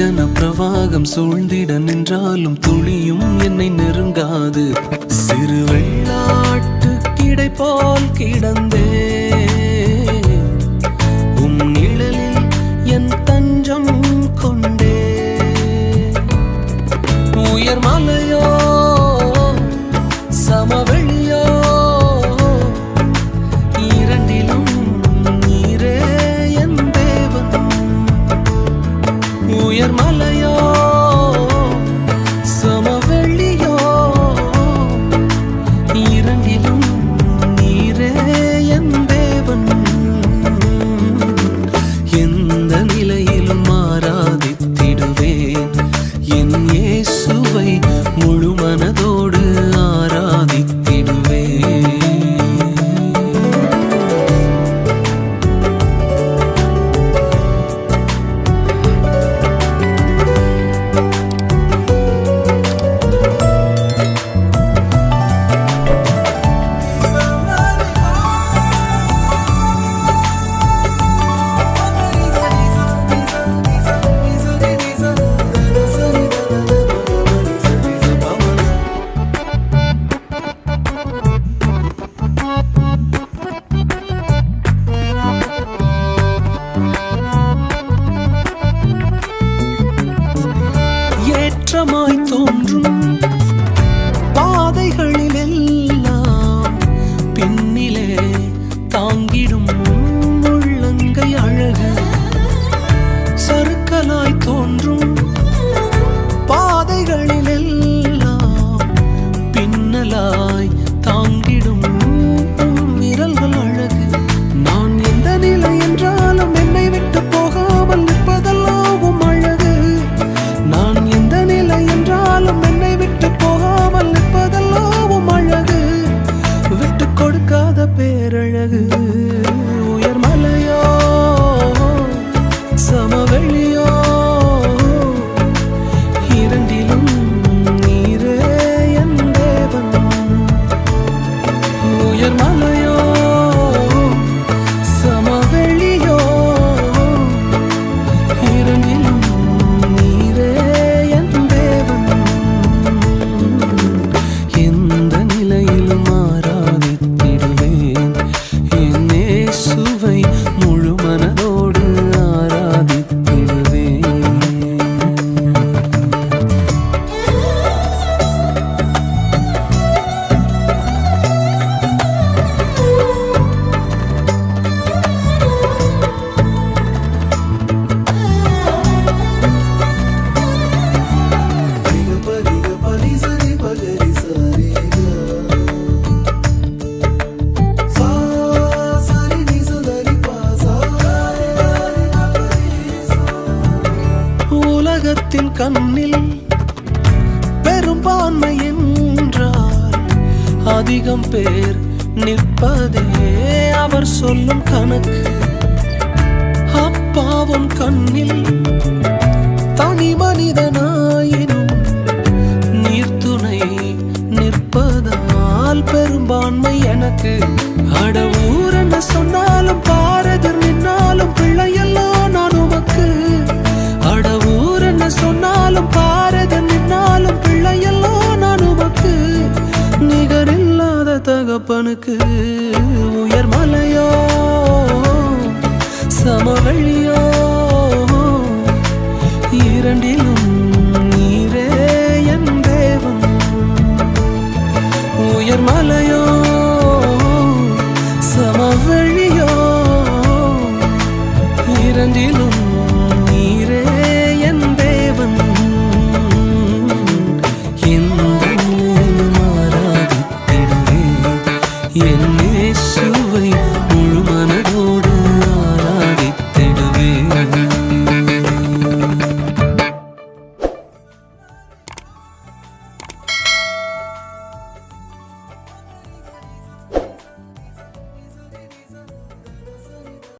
துர்ச்சன பிரவாகம் சூழ்ந்திட நின்றாலும் துளியும் என்னை நெருங்காது. சிறு வெள்ளாட்டு கிடைப்போல் போல் கிடந்தே மாற்றமாய் தோன்றும் பாதைகளில் எல்லாம் பின்னிலே தாங்கிடும் உள்ளங்கை அழகு சருக்கலாய் தோன்றும் கண்ணில் பெரும்பான்மை என்றால் அதிகம் பேர் நிற்பதே அவர் சொல்லும் கணக்கு. அப்பாவும் கண்ணில் தனி மனிதனாயினும் நீர்த்துணை நிற்பதால் பெரும்பான்மை எனக்கு. அடவூர் என்ன சொன்னாலும் பா தகப்பனுக்கு உயர் மலையோ சமவெளியோ இரண்டிலும் நீரே என் தேவன் உயர் மலையோ சமவெளியோ இரண்டிலும் என் சுவை முழு மனதோடு